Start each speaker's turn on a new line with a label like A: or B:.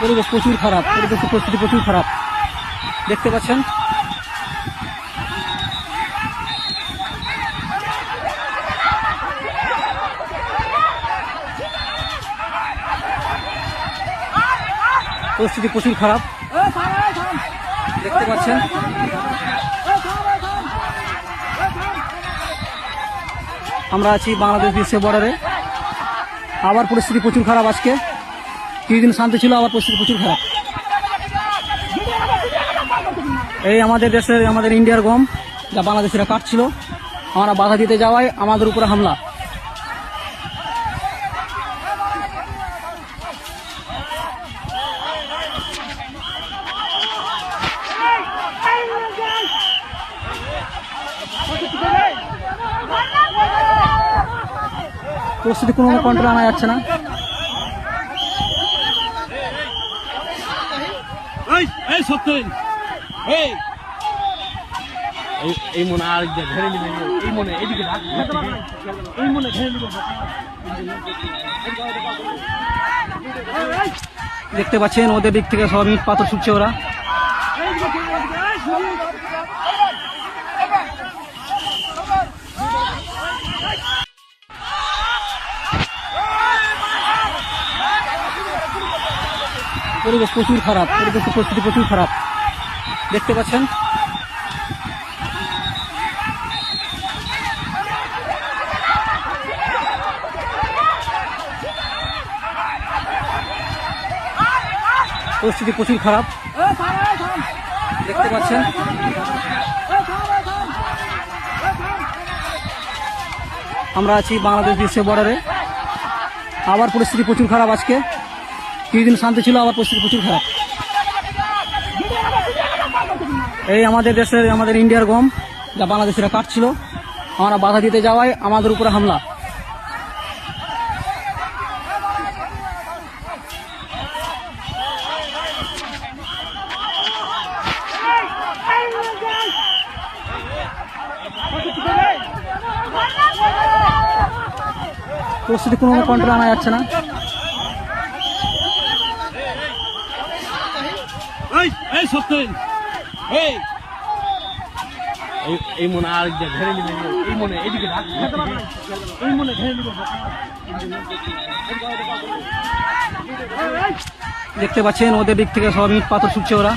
A: পরিবেশ প্রচুর খারাপ, পরিবেশ পরিস্থিতি প্রচুর খারাপ। দেখতে পাচ্ছেন? পরিস্থিতি প্রচুর খারাপ। দেখতে পাচ্ছেন? আমরা আছি বাংলাদেশ বিশ্বের বর্ডারে আবার পরিস্থিতি প্রচুর খারাপ আজকে। কিছুদিন শান্তি ছিল, আবার পরিস্থিতি প্রচুর খারাপ। এই আমাদের দেশের, আমাদের ইন্ডিয়ার গম, যা বাংলাদেশিরা কাটছিল, আমরা বাধা দিতে যাওয়ায় আমাদের উপরে হামলা। পরিস্থিতি কোনো কন্ট্রোল আনা যাচ্ছে না।
B: এই এই। মনে আর ধরে নিবে এই মনে এদিকে এই মনে ধরে নিবে।
A: দেখতে পাচ্ছেন ওদের দিক থেকে সব ইট পাথর ছুটছে ওরা। পরিবেশ প্রচুর খারাপ, পরিবেশ পরিস্থিতি প্রচুর খারাপ। দেখতে পাচ্ছেন? পরিস্থিতি প্রচুর খারাপ। দেখতে পাচ্ছেন? আমরা আছি বাংলাদেশ বিশ্বের বর্ডারে। আবার পরিস্থিতি প্রচুর খারাপ আজকে। কিছুদিন শান্তি ছিল, আবার পরিস্থিতি প্রচুর খারাপ। এই আমাদের দেশের, আমাদের ইন্ডিয়ার গম, যা বাংলাদেশিরা কাটছিল, আমরা বাধা দিতে যাওয়ায় আমাদের উপরে হামলা। পরিস্থিতি কোনো কন্ট্রোল আনা যাচ্ছে না।
B: এই এই সত্যি এই এই এই মনে আর যে নিবে এই মনে এদিকে এই মনে ধরে নিবে
A: দেখতে পাচ্ছেন ওদের দিক থেকে সব ইট পাথর ছুটছে ওরা।